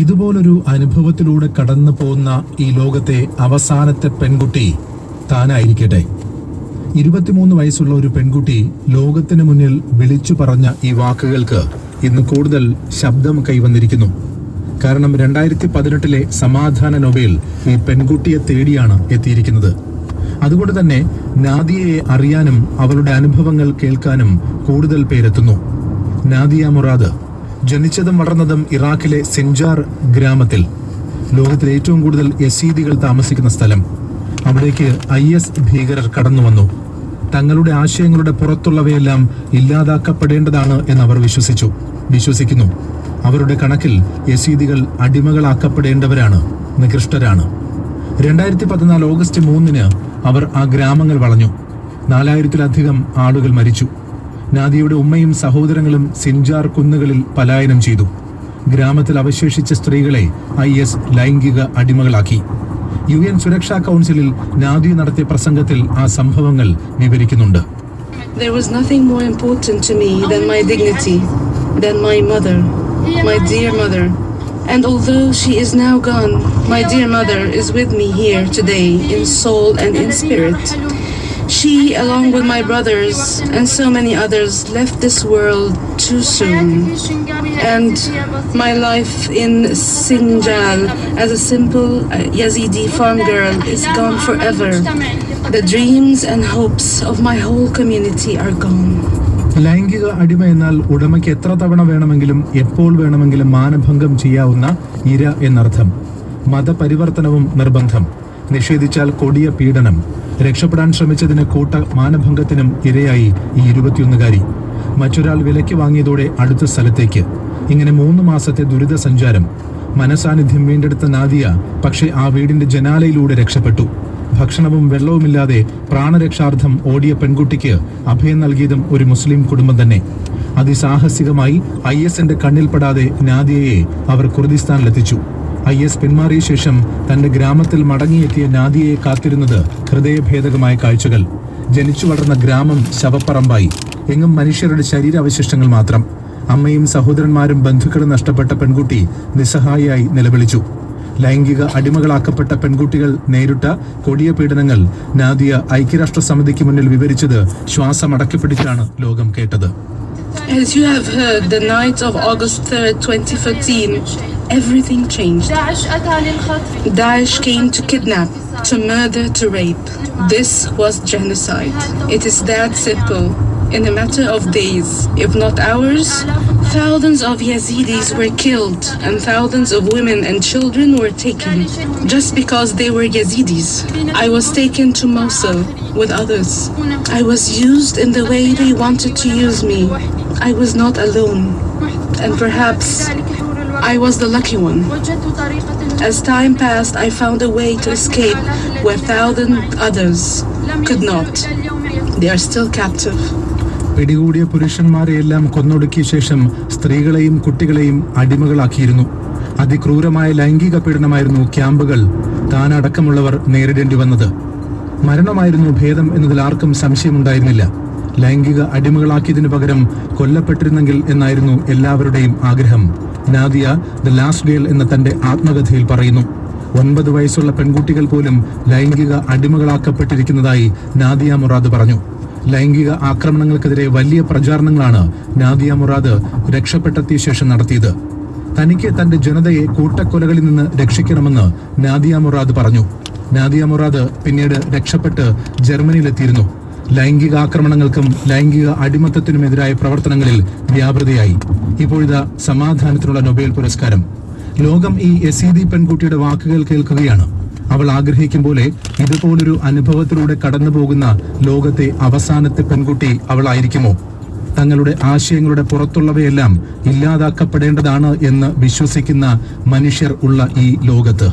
ഇതുപോലൊരു അനുഭവത്തിലൂടെ കടന്നു പോകുന്ന ഈ ലോകത്തെ അവസാനത്തെ പെൺകുട്ടി താനായിരിക്കട്ടെ. ഇരുപത്തിമൂന്ന് വയസ്സുള്ള ഒരു പെൺകുട്ടി ലോകത്തിന് മുന്നിൽ വിളിച്ചു പറഞ്ഞ ഈ വാക്കുകൾക്ക് ഇന്ന് കൂടുതൽ ശബ്ദം കൈവന്നിരിക്കുന്നു. കാരണം രണ്ടായിരത്തി പതിനെട്ടിലെ സമാധാന നൊബേൽ ഈ പെൺകുട്ടിയെ തേടിയാണ് എത്തിയിരിക്കുന്നത്. അതുകൊണ്ട് തന്നെ നാദിയയെ അറിയാനും അവളുടെ അനുഭവങ്ങൾ കേൾക്കാനും കൂടുതൽ പേരെത്തുന്നു. നാദിയ മുറാദ് ജനിച്ചതും വളർന്നതും ഇറാഖിലെ സെഞ്ചാർ ഗ്രാമത്തിൽ. ലോകത്തിലെ ഏറ്റവും കൂടുതൽ യസീദികൾ താമസിക്കുന്ന സ്ഥലം. അവിടേക്ക് ഐ എസ് ഭീകരർ കടന്നു വന്നു. തങ്ങളുടെ ആശയങ്ങളുടെ പുറത്തുള്ളവയെല്ലാം ഇല്ലാതാക്കപ്പെടേണ്ടതാണ് എന്ന് അവർ വിശ്വസിച്ചു. വിശ്വസിക്കുന്നു. അവരുടെ കണക്കിൽ യസീദികൾ അടിമകളാക്കപ്പെടേണ്ടവരാണ് നികൃഷ്ടരാണ്. രണ്ടായിരത്തി പതിനാല് ഓഗസ്റ്റ് മൂന്നിന് അവർ ആ ഗ്രാമങ്ങൾ വളഞ്ഞു. നാലായിരത്തിലധികം ആളുകൾ മരിച്ചു. നാദിയുടെ ഉമ്മയും സഹോദരങ്ങളും സിൻജാർ കുന്നുകളിൽ പലായനം ചെയ്തു ഗ്രാമത്തിൽ അവശേഷിച്ച സ്ത്രീകളെ ഐ എസ് ലൈംഗിക അടിമകളാക്കി യു എൻ സുരക്ഷാ കൗൺസിലിൽ നാദി നടത്തിയ പ്രസംഗത്തിൽ ആ സംഭവങ്ങൾ വിവരിക്കുന്നുണ്ട് There was nothing more important to me than my dignity, than my mother, my dear mother. And although she is now gone, my dear mother is with me here today in soul and in spirit. She, along with my brothers and so many others, left this world too soon. And my life in Sinjal as a simple uh, Yazidi farm girl is gone forever. The dreams and hopes of my whole community are gone. ലൈംഗിക അടിമ എന്നാൽ ഉടമയ്ക്ക് എത്ര തവണ വേണമെങ്കിലും എപ്പോൾ വേണമെങ്കിലും മാനഭംഗം ചെയ്യാവുന്ന ഇര എന്നർത്ഥം മതപരിവർത്തനവും നിർബന്ധം നിഷേധിച്ചാൽ കൊടിയ പീഡനം. രക്ഷപ്പെടാൻ ശ്രമിച്ചതിന് കൂട്ട മാനഭംഗത്തിനും ഇരയായി ഈ ഇരുപത്തിയൊന്നുകാരി. മറ്റൊരാൾ വിലയ്ക്ക് വാങ്ങിയതോടെ അടുത്ത സ്ഥലത്തേക്ക്. ഇങ്ങനെ മൂന്ന് മാസത്തെ ദുരിത സഞ്ചാരം മനസാന്നിധ്യം വീണ്ടെടുത്ത നാദിയ പക്ഷേ ആ വീടിന്റെ ജനാലയിലൂടെ രക്ഷപ്പെട്ടു. ഭക്ഷണവും വെള്ളവുമില്ലാതെ പ്രാണരക്ഷാർത്ഥം ഓടിയ പെൺകുട്ടിക്ക് അഭയം നൽകിയതും ഒരു മുസ്ലിം കുടുംബം തന്നെ. അതിസാഹസികമായി ഐ എസിന്റെ കണ്ണിൽപ്പെടാതെ നാദിയയെ അവർ കുർദിസ്ഥാനിലെത്തിച്ചു. ഐ എസ് പിന്മാറിയ ശേഷം തന്റെ ഗ്രാമത്തിൽ മടങ്ങിയെത്തിയ നാദിയെ കാത്തിരുന്നത് ഹൃദയഭേദകമായ കാഴ്ചകൾ. ജനിച്ചു വളർന്ന ഗ്രാമം ശവപ്പറമ്പായി. എങ്ങും മനുഷ്യരുടെ ശരീരാവശിഷ്ടങ്ങൾ മാത്രം. അമ്മയും സഹോദരന്മാരും ബന്ധുക്കളും നഷ്ടപ്പെട്ട പെൺകുട്ടി നിസ്സഹായിയായി നിലവിളിച്ചു. ലൈംഗിക അടിമകളാക്കപ്പെട്ട പെൺകുട്ടികൾ നേരിട്ട കൊടിയ പീഡനങ്ങൾ നാദിയ ഐക്യരാഷ്ട്ര സമിതിക്ക് മുന്നിൽ വിവരിച്ചത് ശ്വാസമടക്കിപ്പിടിച്ചാണ് ലോകം കേട്ടത്. As you have heard, the night of August 3rd, 2013, everything changed. Daesh came to kidnap, to murder, to rape. This was genocide. It is that simple. In a matter of days, if not hours, thousands of Yazidis were killed and thousands of women and children were taken just because they were Yazidis. I was taken to Mosul with others. I was used in the way they wanted to use me. I was not alone, and perhaps I was the lucky one. As time passed, I found a way to escape where thousands others could not. They are still captive. പിടികൂടിയ പുരുഷന്മാരെയെല്ലാം കൊന്നൊടുക്കിയ ശേഷം സ്ത്രീകളെയും കുട്ടികളെയും അടിമകളാക്കിയിരുന്നു അതിക്രൂരമായ ലൈംഗിക പീഡനമായിരുന്നു ക്യാമ്പുകൾ താനടക്കമുള്ളവർ നേരിടേണ്ടി വന്നത് മരണമായിരുന്നു ഭേദം എന്നതിൽ ആർക്കും സംശയമുണ്ടായിരുന്നില്ല ലൈംഗിക അടിമകളാക്കിയതിനു പകരം കൊല്ലപ്പെട്ടിരുന്നെങ്കിൽ എന്നായിരുന്നു എല്ലാവരുടെയും ആഗ്രഹം. നാദിയ ദ ലാസ്റ്റ് ഗേൾ എന്ന തന്റെ ആത്മകഥയിൽ പറയുന്നു. ഒൻപത് വയസ്സുള്ള പെൺകുട്ടികൾ പോലും ലൈംഗിക അടിമകളാക്കപ്പെട്ടിരിക്കുന്നതായി നാദിയ മുറാദ് പറഞ്ഞു. ലൈംഗിക ആക്രമണങ്ങൾക്കെതിരെ വലിയ പ്രചാരണങ്ങളാണ് നാദിയ മുറാദ് രക്ഷപ്പെട്ടെത്തിയ ശേഷം നടത്തിയത്. തനിക്ക് തന്റെ ജനതയെ കൂട്ടക്കൊലകളിൽ നിന്ന് രക്ഷിക്കണമെന്ന് നാദിയ മുറാദ് പറഞ്ഞു. നാദിയ മുറാദ് പിന്നീട് രക്ഷപ്പെട്ട് ജർമ്മനിയിലെത്തിയിരുന്നു. ലൈംഗിക ആക്രമണങ്ങൾക്കും ലൈംഗിക അടിമത്തത്തിനുമെതിരായ പ്രവർത്തനങ്ങളിൽ വ്യാപൃതയായി. ഇപ്പോഴിതാ സമാധാനത്തിനുള്ള നൊബേൽ പുരസ്കാരം. ലോകം ഈ എസീദി പെൺകുട്ടിയുടെ വാക്കുകൾ കേൾക്കുകയാണ്. അവൾ ആഗ്രഹിക്കും പോലെ ഇതുപോലൊരു അനുഭവത്തിലൂടെ കടന്നു പോകുന്ന ലോകത്തെ അവസാനത്തെ പെൺകുട്ടി അവളായിരിക്കുമോ? തങ്ങളുടെ ആശയങ്ങളുടെ പുറത്തുള്ളവയെല്ലാം ഇല്ലാതാക്കപ്പെടേണ്ടതാണ് എന്ന് വിശ്വസിക്കുന്ന മനുഷ്യർ ഉള്ള ഈ ലോകത്ത്.